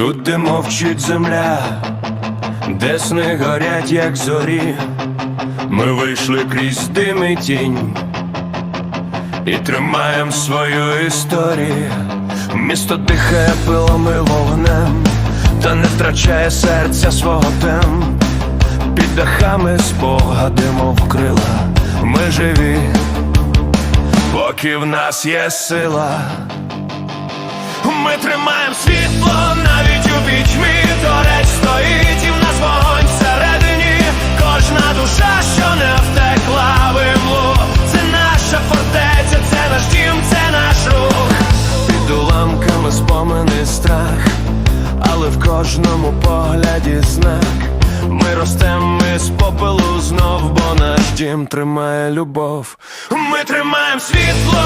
Тут, де мовчить земля, де сни горять, як зорі, ми вийшли крізь дим і тінь і тримаємо свою історію. Місто дихає пилом вогнем, та не втрачає серця свого тем. Під дахами спогади, мов крила, ми живі, поки в нас є сила. Ми тримаємо світло спомини страх Але в кожному погляді знак. Ми ростемо з попелу знов, бо наш дім тримає любов. Ми тримаємо світло